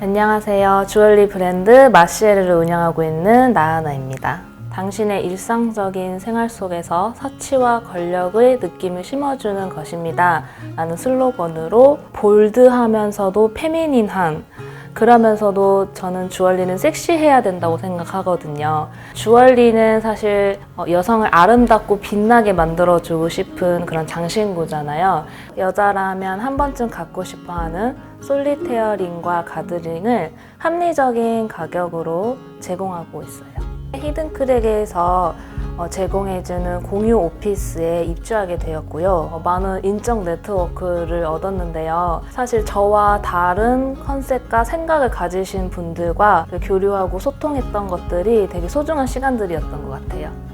안녕하세요. 주얼리 브랜드 마시에르를 운영하고 있는 나하나입니다. 당신의 일상적인 생활 속에서 사치와 권력의 느낌을 심어주는 것입니다. 라는 슬로건으로 볼드하면서도 페미닌한 그러면서도 저는 주얼리는 섹시해야 된다고 생각하거든요. 주얼리는 사실 어, 여성을 아름답고 빛나게 만들어주고 싶은 그런 장신구잖아요. 여자라면 한 번쯤 갖고 싶어 하는 솔리테어링과 가드링을 합리적인 가격으로 제공하고 있어요. 히든크랙에서 어, 제공해주는 공유 오피스에 입주하게 되었고요. 어, 많은 인적 네트워크를 얻었는데요. 사실 저와 다른 컨셉과 생각을 가지신 분들과 교류하고 소통했던 것들이 되게 소중한 시간들이었던 것 같아요.